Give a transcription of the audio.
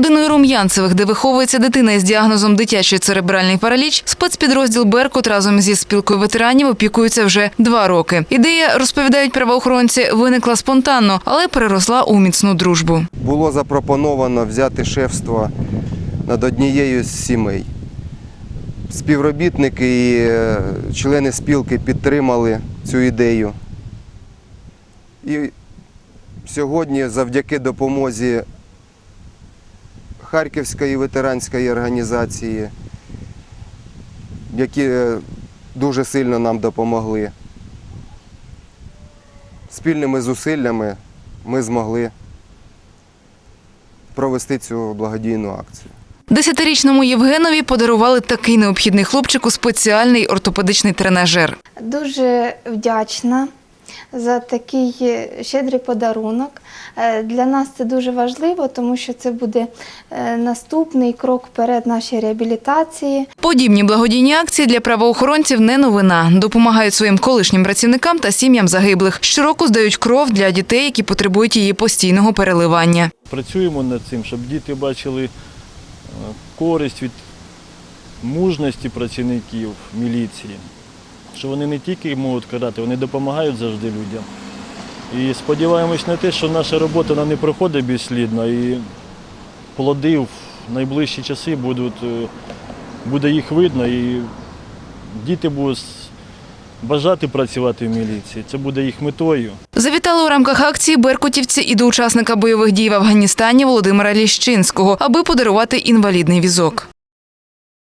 Родиною Рум'янцевих, де виховується дитина із діагнозом дитячий церебральний параліч, спецпідрозділ Беркут разом зі спілкою ветеранів опікується вже два роки. Ідея, розповідають правоохоронці, виникла спонтанно, але переросла у міцну дружбу. Було запропоновано взяти шефство над однією з сімей. Співробітники і е, члени спілки підтримали цю ідею. І сьогодні, завдяки допомозі Харківської ветеранської організації, які е, дуже сильно нам допомогли, спільними зусиллями ми змогли провести цю благодійну акцію. Десятирічному Євгенові подарували такий необхідний хлопчику спеціальний ортопедичний тренажер. Дуже вдячна за такий щедрий подарунок. Е, Для нас це дуже важливо, тому що це буде е, наступний крок вперед нашій реабілітації. Подібні благодійні акції для правоохоронців не новина. Допомагають своїм колишнім працівникам та сім'ям загиблих. Щороку здають кров для дітей, які потребують її постійного переливання. Працюємо над цим, щоб діти бачили е, користь від мужності працівників міліції, що вони не тільки можуть карати, вони допомагають завжди людям. І сподіваємось на те, що наша робота не проходить безслідно і плоди в найближчі часи будуть, е, буде їх видно і діти будуть бажати працювати в міліції. Це буде їх метою. Завітали у рамках акції беркутівці і до учасника бойових дій в Афганістані Володимира Ліщинського, аби подарувати інвалідний візок.